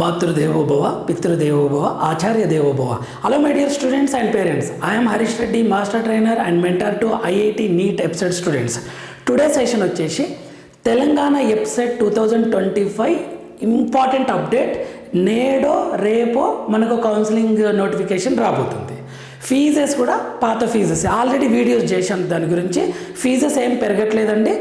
మాతృదేవోభవ పితృదేవోభవ ఆచార్య దేవోభవ hello my dear students and parents I'm Harish Reddy master trainer and mentor to IIT NEET EAPCET students today session వచ్చేసి Telangana EAPCET two thousand twenty five important update నేడో రేపో మనకు counselling notification రాబోతుంది. Fees కూడా పాత fees already videos చేశాను దాని గురించి. Fees ఏం పెరగట్లేదండి.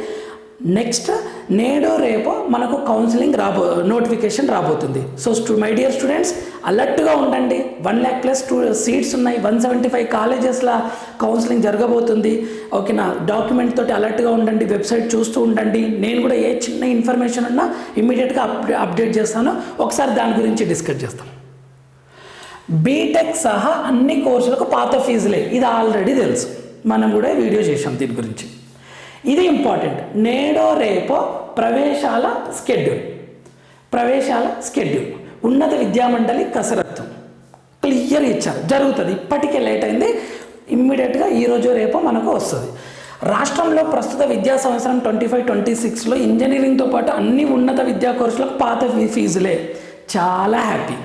నెక్స్ట్ నేడో రేపో మనకు కౌన్సిలింగ్ రాబో నోటిఫికేషన్ రాబోతుంది. సో స్టూ మై డియర్ స్టూడెంట్స్ అలర్ట్గా ఉండండి. One lakh plus two seats ఉన్నాయి. వన్ సెవెంటీ ఫైవ్ కాలేజెస్లో కౌన్సిలింగ్ జరగబోతుంది. ఓకేనా డాక్యుమెంట్ తోటి అలర్ట్గా ఉండండి. వెబ్సైట్ చూస్తూ ఉండండి. నేను కూడా ఏ చిన్న ఇన్ఫర్మేషన్ ఉన్నా ఇమ్మీడియట్గా అప్ అప్డేట్ చేస్తాను. ఒకసారి దాని గురించి డిస్కస్ చేస్తాం. బీటెక్ సహా అన్ని కోర్సులకు పాత ఫీజులే ఇది ఆల్రెడీ తెలుసు. మనం కూడా వీడియో చేసాం దీని గురించి. ఇది ఇంపార్టెంట్ నేడో రేపో ప్రవేశాల స్కెడ్యూల్ ప్రవేశాల స్కెడ్యూల్ ఉన్నత విద్యామండలి కసరత్తు. క్లియర్ ఇచ్చారు. జరుగుతుంది. ఇప్పటికే లేట్ అయింది. ఇమ్మీడియట్గా ఈరోజు రేపో మనకు వస్తుంది. రాష్ట్రంలో ప్రస్తుత విద్యా సంవత్సరం ట్వంటీ ఫైవ్ ట్వంటీ సిక్స్లో ఇంజనీరింగ్తో పాటు అన్ని ఉన్నత విద్యా కోర్సులకు పాత ఫీజులే. చాలా హ్యాపీ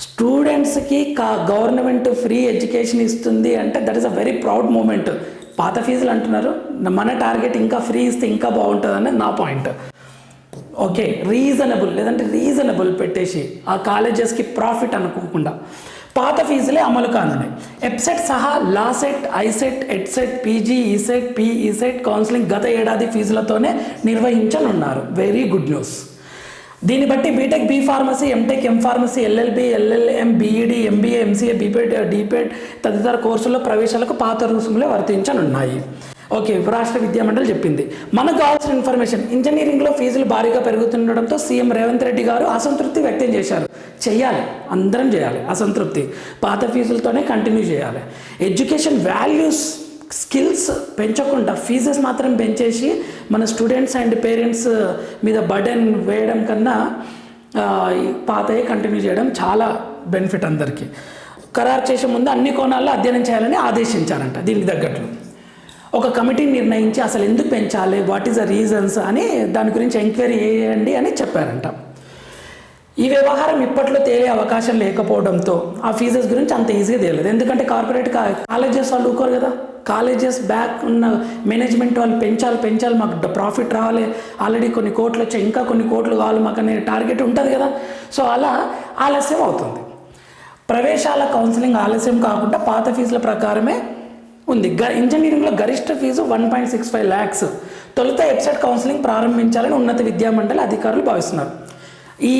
స్టూడెంట్స్కి కా గవర్నమెంట్ ఫ్రీ ఎడ్యుకేషన్ ఇస్తుంది అంటే that is a very proud moment పాత ఫీజులు అంటున్నారు. మన టార్గెట్ ఇంకా ఫ్రీ ఇస్తే ఇంకా బాగుంటుంది అనేది నా పాయింట్. ఓకే రీజనబుల్ లేదంటే రీజనబుల్ పెట్టేసి ఆ కాలేజెస్కి ప్రాఫిట్ అనుకోకుండా పాత ఫీజులే అమలు కానున్నాయి. ఎప్సెట్ సహా LAWCET ICET EDCET PG ECET PECET counselling గత ఏడాది ఫీజులతోనే నిర్వహించనున్నారు. Very good news. దీన్ని బట్టి BTech B pharmacy MTech M pharmacy LLB LLM BEd MBA MCA BPEd DPEd తదితర కోర్సుల్లో ప్రవేశాలకు పాత రుసుములే వర్తించనున్నాయి. ఓకే రాష్ట్ర విద్యామండలి చెప్పింది. మనకు కావాల్సిన ఇన్ఫర్మేషన్ ఇంజనీరింగ్లో ఫీజులు భారీగా పెరుగుతుండడంతో సీఎం రేవంత్ రెడ్డి గారు అసంతృప్తి వ్యక్తం చేశారు. చేయాలి అందరం చేయాలి అసంతృప్తి. పాత ఫీజులతోనే కంటిన్యూ చేయాలి. ఎడ్యుకేషన్ వాల్యూస్ స్కిల్స్ పెంచకుండా ఫీజెస్ మాత్రం పెంచేసి మన స్టూడెంట్స్ అండ్ పేరెంట్స్ మీద బర్డెన్ వేయడం కన్నా ఆ, పాతయే కంటిన్యూ చేయడం చాలా బెనిఫిట్ అందరికీ. ఖరారు చేసే ముందు అన్ని కోణాల్లో అధ్యయనం చేయాలని ఆదేశించారంట దీనికి తగ్గట్లు. ఒక కమిటీని నిర్ణయించి అసలు ఎందుకు పెంచాలి వాట్ ఈస్ ద రీజన్స్ అని దాని గురించి ఎంక్వైరీ చేయండి అని చెప్పారంట. ఈ వ్యవహారం ఇప్పట్లో తేలే అవకాశం లేకపోవడంతో ఆ ఫీజెస్ గురించి అంత ఈజీగా తేలేదు ఎందుకంటే కార్పొరేట్ కా- కాలేజెస్ వాళ్ళు ఊరుకోరు కదా. కాలేజెస్ బ్యాక్ ఉన్న మేనేజ్మెంట్ వాళ్ళు పెంచాలి పెంచాలి మాకు ప్రాఫిట్ రావాలి. ఆల్రెడీ కొన్ని కోట్లు వచ్చాయి ఇంకా కొన్ని కోట్లు కావాలి మాకు అనే టార్గెట్ ఉంటుంది కదా. సో అలా ఆలస్యం అవుతుంది. ప్రవేశాల కౌన్సిలింగ్ ఆలస్యం కాకుండా పాత ఫీజుల ప్రకారమే ఉంది. గ ఇంజనీరింగ్లో గరిష్ట fee one point six five lakhs. తొలుత వెబ్సైట్ కౌన్సిలింగ్ ప్రారంభించాలని ఉన్నత విద్యామండలి అధికారులు భావిస్తున్నారు. ఈ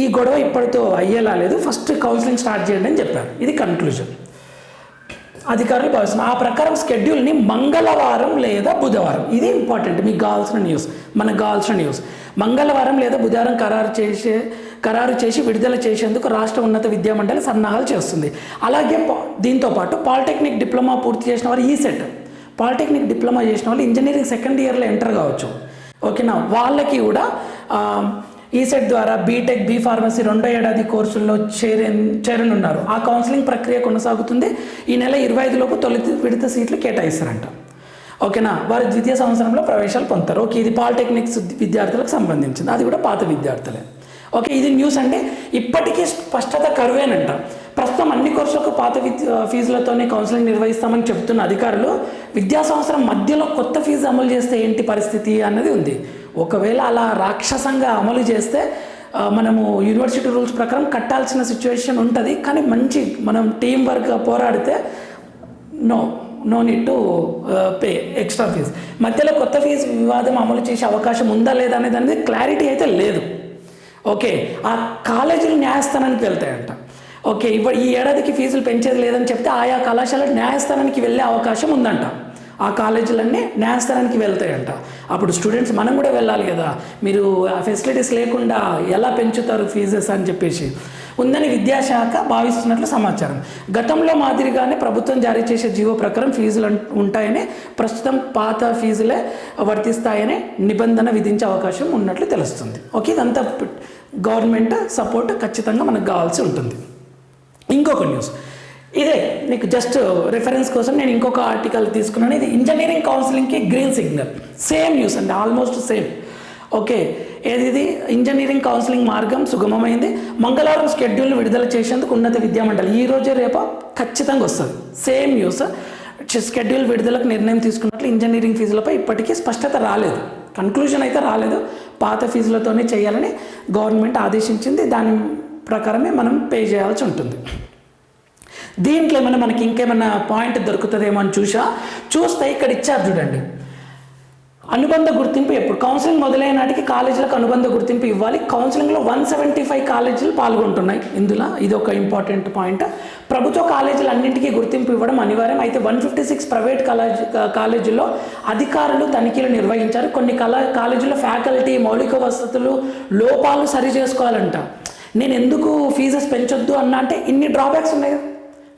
ఈ గొడవ ఇప్పటితో అయ్యేలా లేదు. ఫస్ట్ కౌన్సిలింగ్ స్టార్ట్ చేయండి అని చెప్పారు. ఇది కన్క్లూజన్ అధికారులు భావిస్తున్నారు. ఆ ప్రకారం స్కెడ్యూల్ని మంగళవారం లేదా బుధవారం ఇది ఇంపార్టెంట్ మీకు కావాల్సిన న్యూస్ మనకు కావాల్సిన న్యూస్ మంగళవారం లేదా బుధవారం ఖరారు చేసే ఖరారు చేసి విడుదల చేసేందుకు రాష్ట్ర ఉన్నత విద్యామండలి సన్నాహాలు చేస్తుంది. అలాగే దీంతోపాటు దీంతో పాటు పాలిటెక్నిక్ డిప్లొమా పూర్తి చేసిన వారు ఈ సెట్. పాలిటెక్నిక్ డిప్లొమా చేసిన వాళ్ళు ఇంజనీరింగ్ సెకండ్ ఇయర్లో ఎంటర్ కావచ్చు. ఓకేనా? వాళ్ళకి కూడా ఈసెట్ ద్వారా బీటెక్ బీ ఫార్మసీ రెండో ఏడాది కోర్సుల్లో చేరే చేరనున్నారు. ఆ కౌన్సిలింగ్ ప్రక్రియ కొనసాగుతుంది. ఈ నెల ఇరవై ఐదులోపు తొలి విడత సీట్లు కేటాయిస్తారంట. ఓకేనా? వారు ద్వితీయ సంవత్సరంలో ప్రవేశాలు పొందుతారు. ఓకే ఇది పాలిటెక్నిక్స్ విద్యార్థులకు సంబంధించింది. అది కూడా పాత విద్యార్థులే. ఓకే ఇది న్యూస్ అంటే ఇప్పటికీ స్పష్టత కరువేనంట. ప్రస్తుతం అన్ని కోర్సులకు పాత విద్యా ఫీజులతోనే కౌన్సిలింగ్ నిర్వహిస్తామని చెబుతున్న అధికారులు విద్యా సంవత్సరం మధ్యలో కొత్త ఫీజు అమలు చేస్తే ఏంటి పరిస్థితి అన్నది ఉంది. ఒకవేళ అలా రాక్షసంగా అమలు చేస్తే మనము యూనివర్సిటీ రూల్స్ ప్రకారం కట్టాల్సిన సిచ్యువేషన్ ఉంటుంది. కానీ మంచి మనం టీం వర్క్ పోరాడితే no no need to pay extra fee మధ్యలో కొత్త ఫీజు వివాదం అమలు చేసే అవకాశం ఉందా లేదా అనేది అనేది క్లారిటీ అయితే లేదు. ఓకే ఆ కాలేజీలు న్యాయస్థానానికి వెళ్తాయంట. ఓకే ఇప్పుడు ఈ ఏడాదికి ఫీజులు పెంచేది లేదని చెప్తే ఆయా కళాశాల న్యాయస్థానానికి వెళ్ళే అవకాశం ఉందంట. ఆ కాలేజీలన్నీ న్యాయస్థానానికి వెళ్తాయంట. అప్పుడు స్టూడెంట్స్ మనం కూడా వెళ్ళాలి కదా. మీరు ఆ ఫెసిలిటీస్ లేకుండా ఎలా పెంచుతారు ఫీజెస్ అని చెప్పేసి. ఉందని విద్యాశాఖ భావిస్తున్నట్లు సమాచారం. గతంలో మాదిరిగానే ప్రభుత్వం జారీ చేసే జీవో ప్రకారం ఫీజులు ఉంటాయని ప్రస్తుతం పాత ఫీజులే వర్తిస్తాయని నిబంధన విధించే అవకాశం ఉన్నట్లు తెలుస్తుంది. ఓకే ఇదంతా గవర్నమెంట్ సపోర్ట్ ఖచ్చితంగా మనకు కావాల్సి ఉంటుంది. ఇంకొక న్యూస్. ఇదే నీకు జస్ట్ రెఫరెన్స్ కోసం నేను ఇంకొక ఆర్టికల్ తీసుకున్నాను. ఇది ఇంజనీరింగ్ కౌన్సిలింగ్కి గ్రీన్ సిగ్నల్ సేమ్ న్యూస్ అండి ఆల్మోస్ట్ సేమ్ ఓకే ఏది ఇది? ఇంజనీరింగ్ కౌన్సిలింగ్ మార్గం సుగమమైంది. మంగళవారం షెడ్యూల్ విడుదల చేసేందుకు ఉన్నత విద్యామండలి ఈ రోజు రేపు ఖచ్చితంగా వస్తుంది. సేమ్ న్యూస్ షెడ్యూల్ విడుదలకు నిర్ణయం తీసుకున్నట్లు ఇంజనీరింగ్ ఫీజులపై ఇప్పటికీ స్పష్టత రాలేదు. కన్క్లూజన్ అయితే రాలేదు. పాత ఫీజులతోనే చేయాలని గవర్నమెంట్ ఆదేశించింది. దాని ప్రకారమే మనం పే చేయాల్సి ఉంటుంది. దీంట్లో ఏమైనా మనకి ఇంకేమైనా పాయింట్ దొరుకుతుందేమో అని చూసా. చూస్తే ఇక్కడ ఇచ్చారు చూడండి. అనుబంధ గుర్తింపు ఎప్పుడు? కౌన్సిలింగ్ మొదలైన నాటికి కాలేజీలకు అనుబంధ గుర్తింపు ఇవ్వాలి. కౌన్సిలింగ్లో వన్ సెవెంటీ ఫైవ్ కాలేజీలు పాల్గొంటున్నాయి. ఇందులో ఇది ఒక ఇంపార్టెంట్ పాయింట్ ప్రభుత్వ కాలేజీలు అన్నింటికీ గుర్తింపు ఇవ్వడం అనివార్యం. అయితే one fifty six private college కాలేజీల్లో అధికారులు తనిఖీలు నిర్వహించారు. కొన్ని కళా కాలేజీలో ఫ్యాకల్టీ మౌలిక వసతులు లోపాలు సరి చేసుకోవాలంట. నేను ఎందుకు ఫీజెస్ పెంచొద్దు అన్న అంటే ఇన్ని డ్రాబ్యాక్స్ ఉన్నాయి.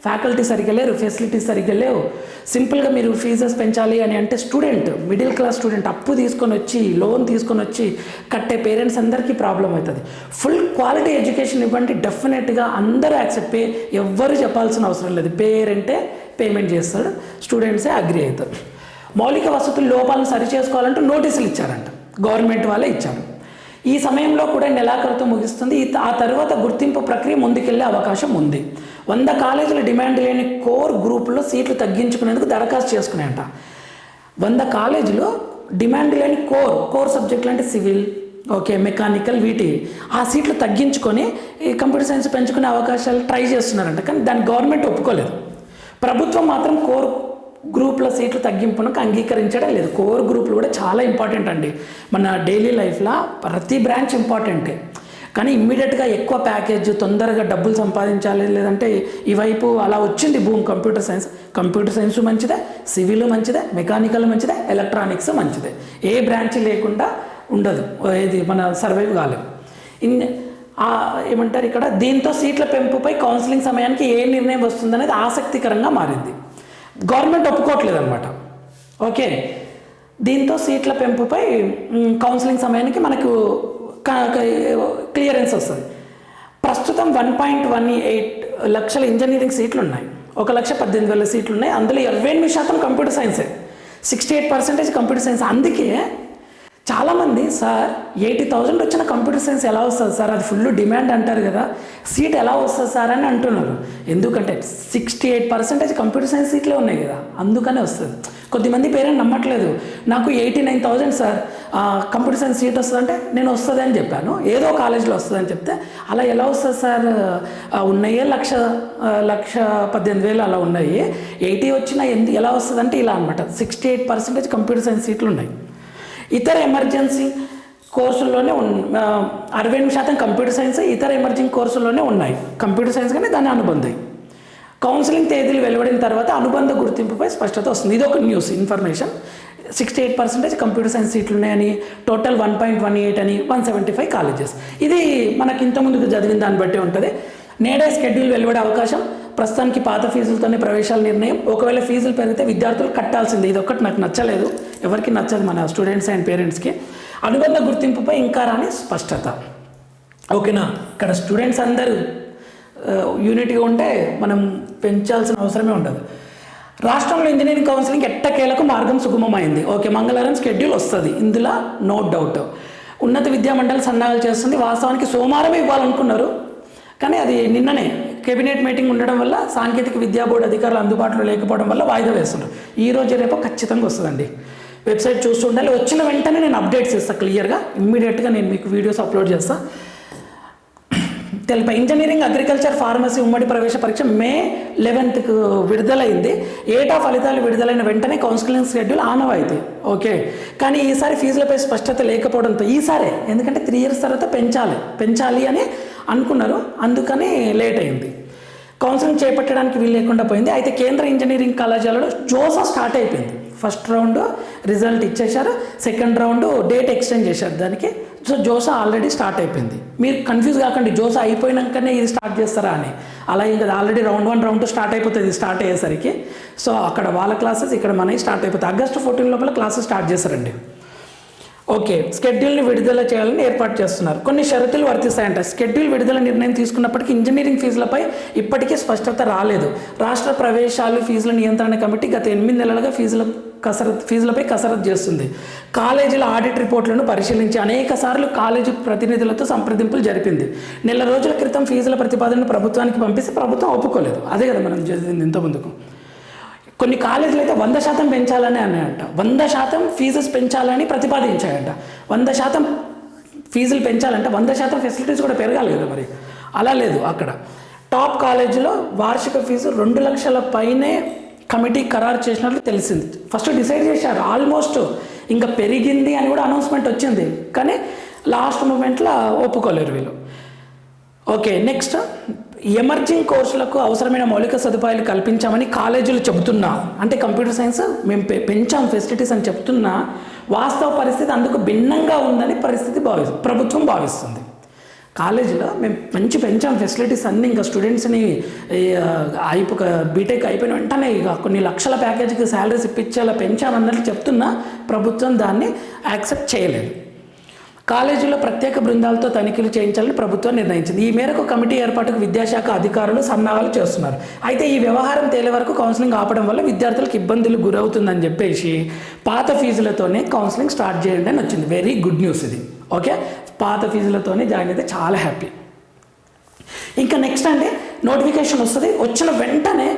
ఫ్యాకల్టీ సరిగ్గా లేరు ఫెసిలిటీస్ సరిగ్గా లేవు. సింపుల్గా మీరు ఫీజెస్ పెంచాలి అని అంటే స్టూడెంట్ మిడిల్ క్లాస్ స్టూడెంట్ అప్పు తీసుకొని వచ్చి లోన్ తీసుకొని వచ్చి కట్టే పేరెంట్స్ అందరికీ ప్రాబ్లం అవుతుంది. ఫుల్ క్వాలిటీ ఎడ్యుకేషన్ ఇవ్వండి డెఫినెట్గా అందరూ యాక్సెప్ట్ పే ఎవ్వరు చెప్పాల్సిన అవసరం లేదు. పేరెంటే పేమెంట్ చేస్తాడు స్టూడెంట్సే అగ్రి అవుతారు. మౌలిక వసతుల లోపాలను సరి చేసుకోవాలంటూ నోటీసులు ఇచ్చారంట. గవర్నమెంట్ వాళ్ళే ఇచ్చారు. ఈ సమయంలో కూడా నెలాఖరుతో ముగిస్తుంది. ఆ తర్వాత గుర్తింపు ప్రక్రియ ముందుకెళ్ళే అవకాశం ఉంది. వంద కాలేజీల డిమాండ్ లేని కోర్ గ్రూపులో సీట్లు తగ్గించుకునేందుకు దరఖాస్తు చేసుకునేట వంద కాలేజీలో డిమాండ్ లేని కోర్ కోర్ సబ్జెక్టులు అంటే సివిల్ ఓకే మెకానికల్ వీటి ఆ సీట్లు తగ్గించుకొని ఈ కంప్యూటర్ సైన్స్ పెంచుకునే అవకాశాలు ట్రై చేస్తున్నారంట. కానీ దాన్ని గవర్నమెంట్ ఒప్పుకోలేదు. ప్రభుత్వం మాత్రం కోర్ గ్రూప్ల సీట్లు తగ్గింపునకు అంగీకరించడం లేదు. కోర్ గ్రూపులు కూడా చాలా ఇంపార్టెంట్ అండి. మన డైలీ లైఫ్లో ప్రతి బ్రాంచ్ ఇంపార్టెంటే. కానీ ఇమ్మీడియట్గా ఎక్కువ ప్యాకేజ్ తొందరగా డబ్బులు సంపాదించాలి లేదంటే ఈ వైపు అలా వచ్చింది భూమి కంప్యూటర్ సైన్స్. కంప్యూటర్ సైన్స్ మంచిదే సివిల్ మంచిదే మెకానికల్ మంచిదే ఎలక్ట్రానిక్స్ మంచిదే. ఏ బ్రాంచ్ లేకుండా ఉండదు. ఇది మన సర్వైవ్ కాలేం ఇన్ ఏమంటారు ఇక్కడ? దీంతో సీట్ల పెంపుపై కౌన్సిలింగ్ సమయానికి ఏ నిర్ణయం వస్తుందనేది ఆసక్తికరంగా మారింది. గవర్నమెంట్ ఒప్పుకోవట్లేదు అనమాట ఓకే. దీంతో సీట్ల పెంపుపై కౌన్సిలింగ్ సమయానికి మనకు క్లియరెన్స్ వస్తుంది. ప్రస్తుతం వన్ పాయింట్ వన్ ఎయిట్ లక్షల ఇంజనీరింగ్ సీట్లు ఉన్నాయి ఒక లక్ష పద్దెనిమిది వేల సీట్లు ఉన్నాయి అందులో ఇరవై ఎనిమిది శాతం computer సైన్సే. Sixty eight percentage computer science. అందుకే చాలామంది సార్ ఎయిటీ థౌజండ్ వచ్చిన కంప్యూటర్ సైన్స్ ఎలా వస్తుంది సార్? అది ఫుల్ డిమాండ్ అంటారు కదా. సీట్ ఎలా వస్తుంది సార్? అని అంటున్నారు. ఎందుకంటే sixty eight percentage computer science సీట్లే ఉన్నాయి కదా. అందుకనే వస్తుంది. కొద్దిమంది పేరెంట్ నమ్మట్లేదు. నాకు eighty nine thousand sir computer science seat వస్తుందంటే నేను వస్తుంది అని చెప్పాను. ఏదో కాలేజీలో వస్తుందని చెప్తే అలా ఎలా వస్తుంది సార్? ఉన్నాయే లక్ష లక్ష పద్దెనిమిది వేలు అలా ఉన్నాయి. ఎయిటీ వచ్చినా ఎందు ఎలా వస్తుంది? అంటే ఇలా అనమాట sixty eight percentage computer science సీట్లు ఉన్నాయి. ఇతర ఎమర్జెన్సీ కోర్సుల్లోనే ఉన్ అరవై ఎనిమిది శాతం కంప్యూటర్ సైన్స్ ఇతర ఎమర్జింగ్ కోర్సుల్లోనే ఉన్నాయి. కంప్యూటర్ సైన్స్ కానీ దాని అనుబంధం. కౌన్సిలింగ్ తేదీలు వెలువడిన తర్వాత అనుబంధ గుర్తింపుపై స్పష్టత వస్తుంది. ఇది ఒక news information. Sixty eight percentage computer science సీట్లు ఉన్నాయని total one point one eight అని వన్ సెవెంటీ ఫైవ్ కాలేజెస్. ఇది మనకి ఇంతకుముందుకు చదివిన దాన్ని బట్టి ఉంటుంది. నేడే స్కెడ్యూల్ వెలువడే అవకాశం. ప్రస్తుతానికి పాత ఫీజులతోనే ప్రవేశాల నిర్ణయం. ఒకవేళ ఫీజులు పెరిగితే విద్యార్థులు కట్టాల్సింది. ఇది ఒక్కటి నాకు నచ్చలేదు. ఎవరికి నచ్చదు మన స్టూడెంట్స్ అండ్ పేరెంట్స్కి అనుబంధ గుర్తింపుపై ఇంకా రాని స్పష్టత. ఓకేనా? ఇక్కడ స్టూడెంట్స్ అందరూ యూనిట్గా ఉంటే మనం పెంచాల్సిన అవసరమే ఉండదు. రాష్ట్రంలో ఇంజనీరింగ్ కౌన్సిలింగ్ ఎట్టకేలకు మార్గం సుగమమైంది. ఓకే మంగళవారం షెడ్యూల్ వస్తుంది. ఇందులో నో డౌట్ ఉన్నత విద్యామండలి సన్నాహాలు చేస్తుంది. వాస్తవానికి సోమవారమే ఇవ్వాలనుకున్నారు. కానీ అది నిన్ననే కేబినెట్ మీటింగ్ ఉండడం వల్ల సాంకేతిక విద్యా బోర్డు అధికారులు అందుబాటులో లేకపోవడం వల్ల వాయిదా వేస్తున్నారు. ఈ రోజు రేపు ఖచ్చితంగా వస్తుందండి. వెబ్సైట్ చూస్తుండాలి వచ్చిన వెంటనే నేను అప్డేట్స్ ఇస్తాను క్లియర్గా. ఇమ్మీడియట్గా నేను మీకు వీడియోస్ అప్లోడ్ చేస్తాను తెలిపా ఇంజనీరింగ్ అగ్రికల్చర్ ఫార్మసీ ఉమ్మడి ప్రవేశ పరీక్ష మే లెవెన్త్కు విడుదలైంది. ఏటా ఫలితాలు విడుదలైన వెంటనే కౌన్సిలింగ్ షెడ్యూల్ ఆనవాయితీ ఓకే. కానీ ఈసారి ఫీజులపై స్పష్టత లేకపోవడంతో ఈసారే ఎందుకంటే త్రీ ఇయర్స్ తర్వాత పెంచాలి పెంచాలి అని అనుకున్నారు. అందుకని లేట్ అయింది. కౌన్సిలింగ్ చేపట్టడానికి వీలు లేకుండా పోయింది. అయితే కేంద్ర ఇంజనీరింగ్ కళాశాలలో జోసా స్టార్ట్ అయిపోయింది. ఫస్ట్ రౌండ్ రిజల్ట్ ఇచ్చేశారు సెకండ్ రౌండ్ డేట్ ఎక్స్టెండ్ చేశారు దానికి. సో జోసా ఆల్రెడీ స్టార్ట్ అయిపోయింది. మీరు కన్ఫ్యూజ్ కాకండి జోసా అయిపోయినాకనే ఇది స్టార్ట్ చేస్తారా అని. అలా ఇంకా already round one round two start అయిపోతుంది ఇది స్టార్ట్ అయ్యేసరికి. సో అక్కడ వాళ్ళ క్లాసెస్ ఇక్కడ మనవి స్టార్ట్ అయిపోతాయి. ఆగస్టు ఫోర్టీన్ లోపల క్లాసెస్ స్టార్ట్ చేశారండి. ఓకే స్కెడ్యూల్ని విడుదల చేయాలని ఏర్పాటు చేస్తున్నారు. కొన్ని షరతులు వర్తిస్తాయంట. స్కెడ్యూల్ విడుదల నిర్ణయం తీసుకున్నప్పటికీ ఇంజనీరింగ్ ఫీజులపై ఇప్పటికీ స్పష్టత రాలేదు. రాష్ట్ర ప్రవేశాలు ఫీజుల నియంత్రణ కమిటీ గత ఎనిమిది నెలలుగా ఫీజుల కసరత్ ఫీజులపై కసరత్ చేస్తుంది. కాలేజీల ఆడిట్ రిపోర్ట్లను పరిశీలించి అనేక సార్లు కాలేజీ ప్రతినిధులతో సంప్రదింపులు జరిపింది. నెల రోజుల క్రితం ఫీజుల ప్రతిపాదనను ప్రభుత్వానికి పంపిస్తే ప్రభుత్వం ఒప్పుకోలేదు. అదే కదా మనం చేసింది ఇంత ముందుకు కొన్ని కాలేజీలు అయితే వంద శాతం పెంచాలని అన్నాయంట. వంద శాతం ఫీజెస్ పెంచాలని ప్రతిపాదించాయంట. వంద శాతం ఫీజులు పెంచాలంటే వంద శాతం ఫెసిలిటీస్ కూడా పెరగాలి కదా మరి. అలా లేదు అక్కడ. టాప్ కాలేజీలో వార్షిక ఫీజు రెండు లక్షల పైనే కమిటీ ఖరారు చేసినట్లు తెలిసింది. ఫస్ట్ డిసైడ్ చేశారు. ఆల్మోస్ట్ ఇంకా పెరిగింది అని కూడా అనౌన్స్మెంట్ వచ్చింది. కానీ లాస్ట్ మూమెంట్లో ఒప్పుకోలేరు వీళ్ళు. ఓకే నెక్స్ట్ ఎమర్జింగ్ కోర్సులకు అవసరమైన మౌలిక సదుపాయాలు కల్పించామని కాలేజీలు చెబుతున్నా. అంటే కంప్యూటర్ సైన్స్ మేము పె- పెంచాం ఫెసిలిటీస్ అని చెప్తున్నా. వాస్తవ పరిస్థితి అందుకు భిన్నంగా ఉందని పరిస్థితి భావి ప్రభుత్వం భావిస్తుంది. కాలేజీలో మేము మంచి పెంచాం ఫెసిలిటీస్ అన్నీ ఇంకా స్టూడెంట్స్ని అయిపో బీటెక్ అయిపోయిన వెంటనే ఇక కొన్ని లక్షల ప్యాకేజీకి శాలరీస్ ఇప్పించేలా పెంచామన్నట్లు చెప్తున్నా ప్రభుత్వం దాన్ని యాక్సెప్ట్ చేయలేదు. కాలేజీలో ప్రత్యేక బృందాలతో తనిఖీలు చేయించాలని ప్రభుత్వం నిర్ణయించింది. ఈ మేరకు కమిటీ ఏర్పాటుకు విద్యాశాఖ అధికారులు సన్నాహాలు చేస్తున్నారు. అయితే ఈ వ్యవహారం తేలే వరకు కౌన్సిలింగ్ ఆపడం వల్ల విద్యార్థులకు ఇబ్బందులు గురవుతుందని చెప్పేసి పాత ఫీజులతోనే కౌన్సిలింగ్ స్టార్ట్ చేయండి అని వచ్చింది. వెరీ గుడ్ న్యూస్ ఇది. ఓకే? పాత ఫీజులతోనే జాయిన్ అయితే చాలా హ్యాపీ. ఇంకా నెక్స్ట్ అంటే నోటిఫికేషన్ వస్తుంది. వచ్చిన వెంటనే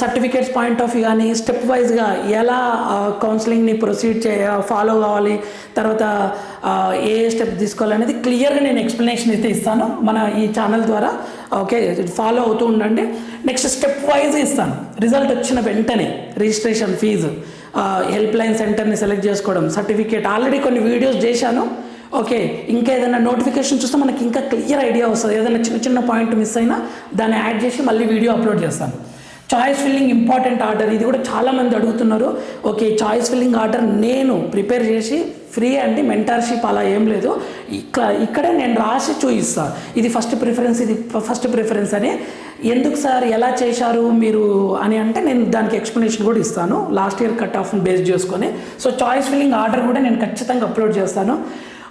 సర్టిఫికేట్స్ పాయింట్ ఆఫ్ వ్యూ కానీ స్టెప్ వైజ్గా ఎలా కౌన్సిలింగ్ని ప్రొసీడ్ చేయ ఫాలో కావాలి తర్వాత ఏ ఏ స్టెప్ తీసుకోవాలనేది క్లియర్గా నేను ఎక్స్ప్లెనేషన్ అయితే ఇస్తాను. మన ఈ ఛానల్ ద్వారా ఓకే ఫాలో అవుతూ ఉండండి. నెక్స్ట్ స్టెప్ వైజ్ ఇస్తాను. రిజల్ట్ వచ్చిన వెంటనే రిజిస్ట్రేషన్ ఫీజు హెల్ప్ లైన్ సెంటర్ని సెలెక్ట్ చేసుకోవడం సర్టిఫికేట్. ఆల్రెడీ కొన్ని వీడియోస్ చేశాను. ఓకే ఇంకా ఏదైనా నోటిఫికేషన్ చూస్తే మనకి ఇంకా క్లియర్ ఐడియా వస్తుంది. ఏదైనా చిన్న చిన్న పాయింట్ మిస్ అయినా దాన్ని యాడ్ చేసి మళ్ళీ వీడియో అప్లోడ్ చేస్తాను. చాయిస్ ఫిల్లింగ్ ఇంపార్టెంట్ ఆర్డర్ ఇది కూడా చాలామంది అడుగుతున్నారు. ఓకే చాయిస్ ఫిల్లింగ్ ఆర్డర్ నేను ప్రిపేర్ చేసి ఫ్రీ అండి మెంటర్షిప్ అలా ఏం లేదు. ఇక్కడ ఇక్కడే నేను రాసి చూపిస్తాను ఇది ఫస్ట్ ప్రిఫరెన్స్ ఇది ఫస్ట్ ప్రిఫరెన్స్ అని. ఎందుకు సార్ ఎలా చేశారు మీరు అని అంటే నేను దానికి ఎక్స్ప్లెనేషన్ కూడా ఇస్తాను. లాస్ట్ ఇయర్ కట్ ఆఫ్ని బేస్ చేసుకొని. సో చాయిస్ ఫిల్లింగ్ ఆర్డర్ కూడా నేను ఖచ్చితంగా అప్లోడ్ చేస్తాను.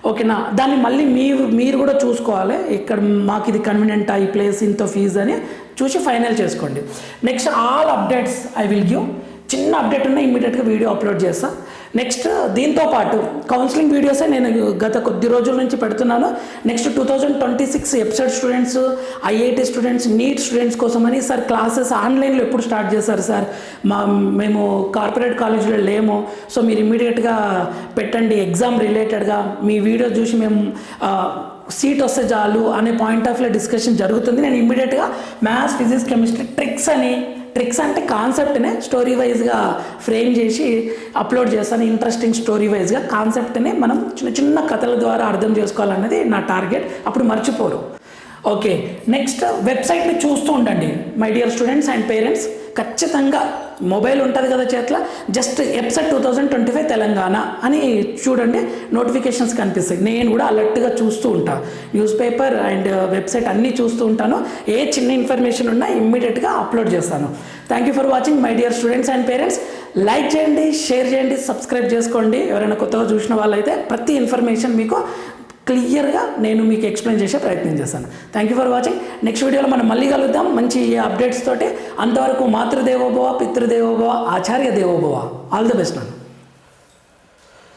ఓకేనా? దాన్ని మళ్ళీ మీరు మీరు కూడా చూసుకోవాలి. ఇక్కడ మాకు ఇది కన్వీనియంట్ ఈ ప్లేస్ ఇంత ఫీజు అని చూసి ఫైనల్ చేసుకోండి. Next all updates I will give చిన్న అప్డేట్ ఉన్న ఇమీడియట్గా వీడియో అప్లోడ్ చేస్తా. నెక్స్ట్ దీంతో పాటు కౌన్సిలింగ్ వీడియోసే నేను గత కొద్ది రోజుల నుంచి పెడుతున్నాను. Next two thousand twenty six episode students IIT students NEET students కోసమని సార్ క్లాసెస్ ఆన్లైన్లో ఎప్పుడు స్టార్ట్ చేశారు సార్? మా మేము కార్పొరేట్ కాలేజీలో లేము. సో మీరు ఇమీడియట్గా పెట్టండి. ఎగ్జామ్ రిలేటెడ్గా మీ వీడియో చూసి మేము సీట్ వస్తే చాలు అనే పాయింట్ ఆఫ్ డిస్కషన్ జరుగుతుంది. నేను ఇమ్మీడియట్గా మ్యాథ్స్ ఫిజిక్స్ కెమిస్ట్రీ ట్రిక్స్ అని ట్రిక్స్ అంటే కాన్సెప్ట్నే స్టోరీ వైజ్గా ఫ్రేమ్ చేసి అప్లోడ్ చేస్తాను ఇంట్రెస్టింగ్ స్టోరీ వైజ్గా. కాన్సెప్ట్ని మనం చిన్న చిన్న కథల ద్వారా అర్థం చేసుకోవాలన్నది నా టార్గెట్. అప్పుడు మర్చిపోరు. ఓకే నెక్స్ట్ వెబ్సైట్ని చూస్తూ ఉండండి my dear students and parents. ఖచ్చితంగా మొబైల్ ఉంటుంది కదా చేతిలో? Just EAPCET two thousand twenty five Telangana అని చూడండి నోటిఫికేషన్స్ కనిపిస్తాయి. నేను కూడా అలర్ట్గా చూస్తూ ఉంటాను న్యూస్ పేపర్ అండ్ వెబ్సైట్ అన్నీ చూస్తూ ఉంటాను. ఏ చిన్న ఇన్ఫర్మేషన్ ఉన్నా ఇమ్మీడియట్గా అప్లోడ్ చేస్తాను. Thank you for watching my dear students and parents like చేయండి షేర్ చేయండి సబ్స్క్రైబ్ చేసుకోండి. ఎవరైనా కొత్తగా చూసిన వాళ్ళైతే ప్రతి ఇన్ఫర్మేషన్ మీకు క్లియర్గా నేను మీకు ఎక్స్ప్లెయిన్ చేసే ప్రయత్నం చేస్తాను. Thank you for watching next వీడియోలో మనం మళ్ళీ కలుద్దాం. మంచి అప్డేట్స్ తోటి. అంతవరకు మాతృదేవోభవ పితృదేవోభవ ఆచార్య దేవోభవ ఆల్ ది బెస్ట్ నన్ను